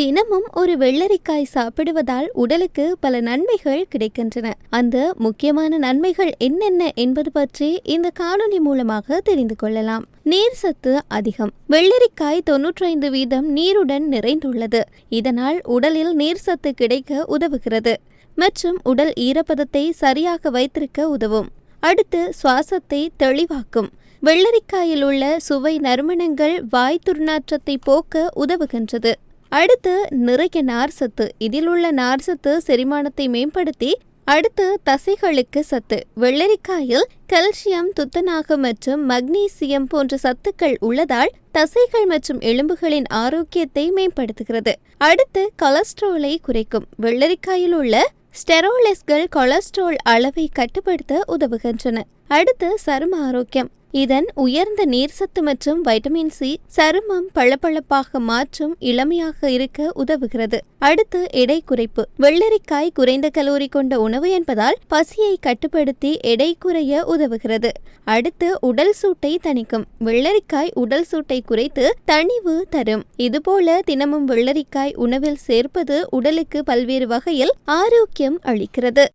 தினமும் ஒரு வெள்ளரிக்காய் சாப்பிடுவதால் உடலுக்கு பல நன்மைகள் கிடைக்கின்றன. அந்த முக்கியமான நன்மைகள் என்னென்ன என்பது பற்றி இந்த காணொலி மூலமாக தெரிந்து கொள்ளலாம். நீர் சத்து அதிகம். வெள்ளரிக்காய் தொன்னூற்றைந்து வீதம் நீருடன் நிறைந்துள்ளது. இதனால் உடலில் நீர் சத்து கிடைக்க உதவுகிறது. மற்றும் உடல் ஈரப்பதத்தை சரியாக வைத்திருக்க உதவும். அடுத்து சுவாசத்தை தெளிவாக்கும். வெள்ளரிக்காயில் உள்ள சுவை நறுமணங்கள் வாய் துர்நாற்றத்தை போக்க உதவுகின்றது. அடுத்து நிறைய நார் சத்து. இதில் உள்ள நார் சத்து செரிமானத்தை மேம்படுத்தி அடுத்து தசைகளுக்கு சத்து. வெள்ளரிக்காயில் கல்சியம் துத்தநாகம் மற்றும் மக்னீசியம் போன்ற சத்துக்கள் உள்ளதால் தசைகள் மற்றும் எலும்புகளின் ஆரோக்கியத்தை மேம்படுத்துகிறது. அடுத்து கொலஸ்ட்ரோலை குறைக்கும். வெள்ளரிக்காயில் உள்ள ஸ்டெரோலெஸ்கள் கொலஸ்ட்ரால் அளவை கட்டுப்படுத்த உதவுகின்றன. அடுத்து சரும ஆரோக்கியம். இதன் உயர்ந்த நீர்சத்து மற்றும் வைட்டமின் சி சருமம் பளபளப்பாக மாற்றும் இளமையாக இருக்க உதவுகிறது. அடுத்து எடை குறைப்பு. வெள்ளரிக்காய் குறைந்த கலோரி கொண்ட உணவு என்பதால் பசியை கட்டுப்படுத்தி எடை குறைய உதவுகிறது. அடுத்து உடல் சூட்டை தணிக்கும். வெள்ளரிக்காய் உடல் சூட்டை குறைத்து தணிவு தரும். இதுபோல தினமும் வெள்ளரிக்காய் உணவில் சேர்ப்பது உடலுக்கு பல்வேறு வகையில் ஆரோக்கியம் அளிக்கிறது.